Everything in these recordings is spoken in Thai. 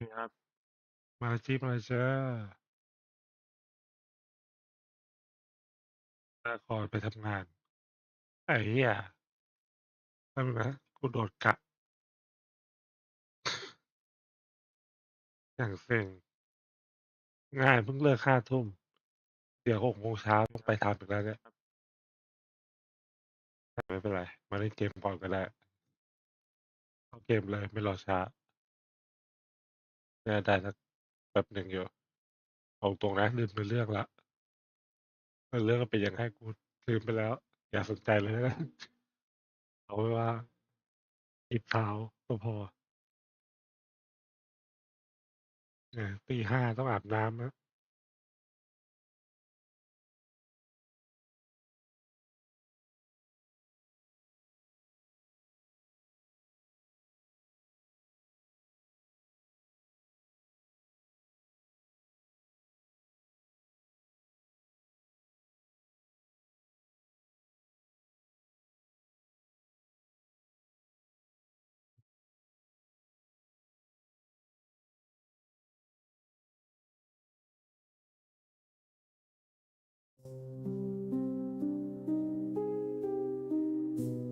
นี่ครับ มาเลยจิมาเลยจ้าลาก่อนไปทำงาน ไอ้เหี้ยแป๊บนึงนะกูโดดกะ อย่างเซ็งงานเพิ่งเลิกห้าทุ่ม เดี๋ยวหกโมงเช้าต้องไปทำอีกแล้วเนี่ยแต่ไม่เป็นไร มาเล่นเกมก่อนก็ได้ เข้าเกมเลยไม่รอช้าเน่าได้สักแป๊บหนึ่งอยู่เอาตรงนะลืมไปเรื่องละเรื่องมันเป็นยังไงกูลืมไปแล้ว อย่าสนใจเลยนะเอาไว้ว่าอิบสาวก็พอตีห้าต้องอาบน้ำนะ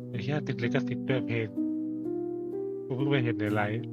ไอ้แค่ติดลิขสิทธิ์ด้วยเพลงกูเพิ่งไปเห็นในไลฟ์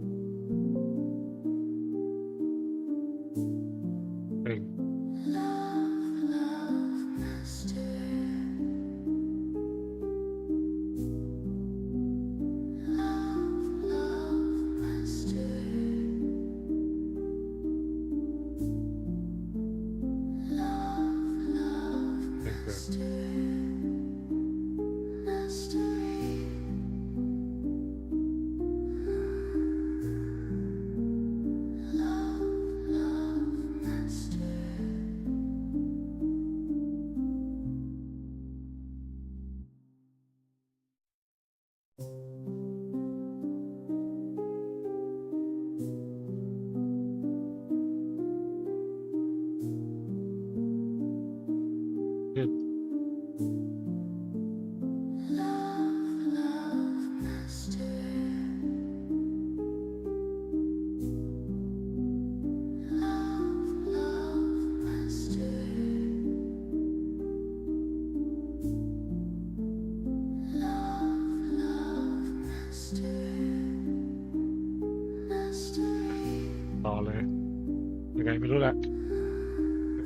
ยังไงไม่รู้แหละ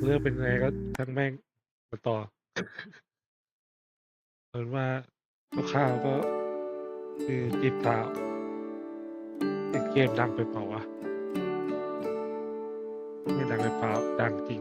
เรื่องเป็นไงก็ทั้งแม่งมาต่อเหมือนว่าคร่าวก็คือจีบสาวติดเกมดังไปเปล่าวะ ไม่ดังไปเปล่าดังจริง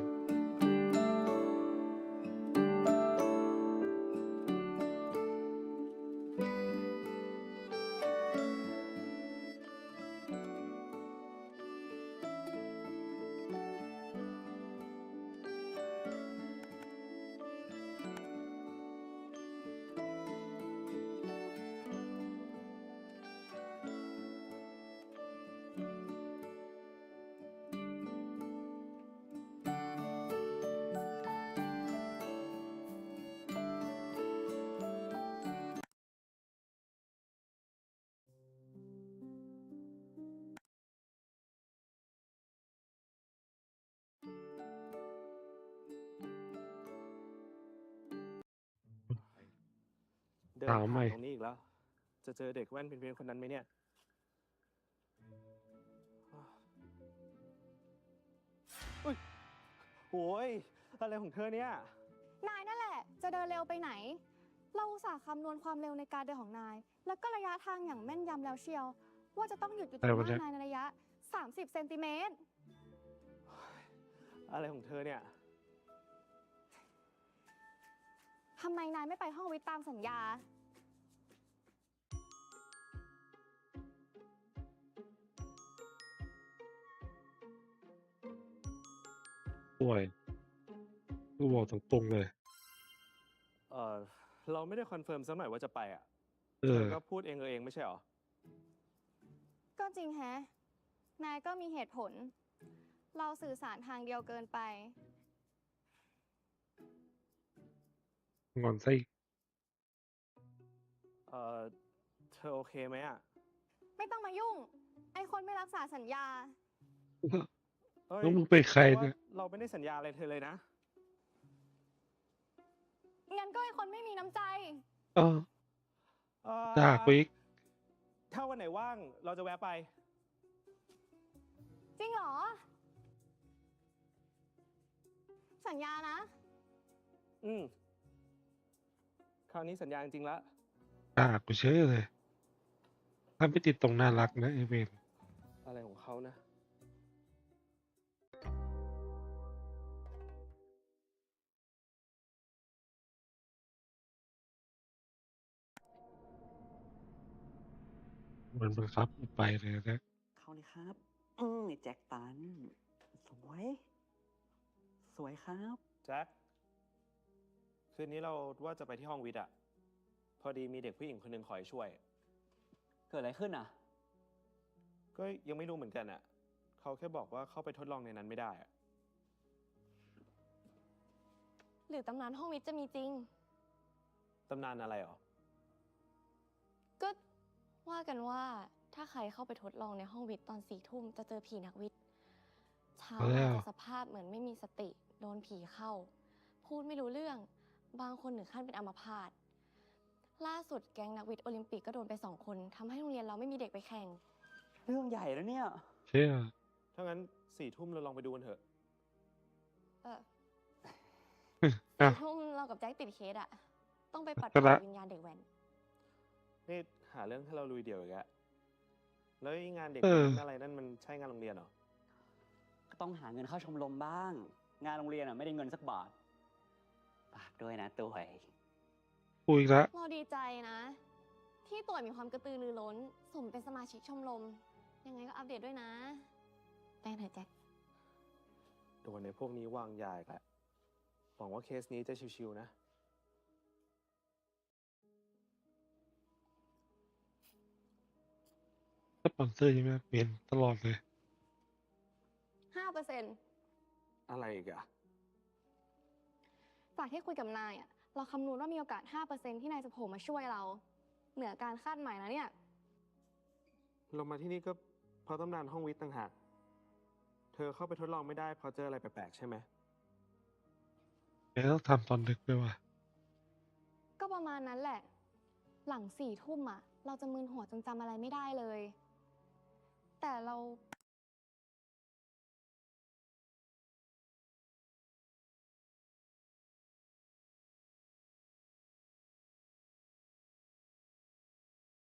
เดินถามผ่าใหม่ นตรงนี้อีกแล้ว จะเจอเด็กแว่นเพี้ยนๆคนนั้นไหมเนี่ยอุ้ยโอ้ยอะไรของเธอเนี่ย นายนั่นแหละ จะเดินเร็วไปไหน เราอุตส่าห์คำนวณความเร็วในการเดินของนาย แล้วก็ระยะทางอย่างแม่นยำแล้วเชียว ว่าจะต้องหยุดอยู่ตรงอะไรวะหเนี่ยน้านายในระยะ 30 เซนติเมตร อะไรของเธอเนี่ย ทำไมนายไม่ไปห้องวิทย์ตามสัญญา ป่วยกูบอกตรงๆเลย เออเราไม่ได้คอนเฟิร์มสักหน่อยว่าจะไปอะเอเธออก็พูดเองเออเองไม่ใช่หรอ ก็จริงแฮะ นายก็มีเหตุผล เราสื่อสารทางเดียวเกินไป งอนไส้เออเธอโอเคไหมอะ ไม่ต้องมายุ่ง ไอคนไม่รักษาสัญญาเอ้ยแล้วมึงเป็นใครแต่ว่าเนี่ยเราไม่ได้สัญญาอะไรเธอเลยนะ งั้นก็เป็นคนไม่มีน้ำใจ เออเอ่อจากวิกถ้าวันไหนว่างเราจะแวะไป จริงเหรอ สัญญานะ อืม คราวนี้สัญญาจริงๆละจากกูเชื่อเลย ถ้าไม่ติดตรงน่ารักนะไอเวนอะไรของเขานะ มันบังคับกูไปเลยนะ เข้าเลยครับ อืมไอ้แจ็คตัน สวย สวยครับ แจ็ค คืนนี้เราว่าจะไปที่ห้องวิทย์อะพอดีมีเด็กผู้หญิงคนหนึ่งขอให้ช่วย เกิดอะไรขึ้นอะ ก็ยังไม่รู้เหมือนกันอะเขาแค่บอกว่าเข้าไปทดลองในนั้นไม่ได้อะหรือตำนานห้องวิทย์จะมีจริง ตำนานอะไรหรอ ก็ว่ากันว่าถ้าใครเข้าไปทดลองในห้องวิทย์ตอนสี่ทุ่มจะเจอผีนักวิทย์เช้าเอาแล้มาวจะสภาพเหมือนไม่มีสติ โดนผีเข้า พูดไม่รู้เรื่อง บางคนถึงขั้นเป็นอัมพาต ล่าสุดแก๊งนักวิทย์โอลิมปิกก็โดนไปสองคนทำให้โรงเรียนเราไม่มีเด็กไปแข่ง เรื่องใหญ่แล้วเนี่ย เชื่อถ้างั้นสี่ทุ่มเราลองไปดูกันเถอะ เอออะสี่ทุ่มเรากับแจ็คติดเคสอะต้องไปปัดก็เป่าละวิญญาณเด็กแว้นนี่หาเรื่องให้เราลุยเดี่ยวอีกแล้วแล้วไอ้งานเด็กเออผู้หญิงอะไรนั่นมันใช่งานโรงเรียนเหรอ ก็ต้องหาเงินเข้าชมรมบ้าง งานโรงเรียนอะไม่ได้เงินสักบาท ฝากด้วยนะตัวกูอีกละเราดีใจนะ ที่ตัวมีความกระตือรือร้น สมเป็นสมาชิกชมรม ยังไงก็อัปเดตด้วยนะไปกันเถอะแจ็คโดนในพวกนี้วางยาอีกแล้วหวังว่าเคสนี้จะชิวๆนะ สปอนเซอร์ใช่ไหมเปลี่ยนตลอดเลยห้าเปอร์เซ็นต์อะไรอีกอะ จากที่คุยกับนายอะเราคำนวณว่ามีโอกาส 5%ที่นายจะโผล่มาช่วยเรา เหนือการคาดหมายนะเนี่ย เรามาที่นี่ก็เพราะตำนานห้องวิทย์ต่างหาก เธอเข้าไปทดลองไม่ได้เพราะเจออะไรแปลกๆใช่ไหมแกต้องทำตอนดึกด้วยว่ะ ก็ประมาณนั้นแหละ หลังสี่ทุ่มอะเราจะมึนหัวจนจำอะไรไม่ได้เลย แต่เรา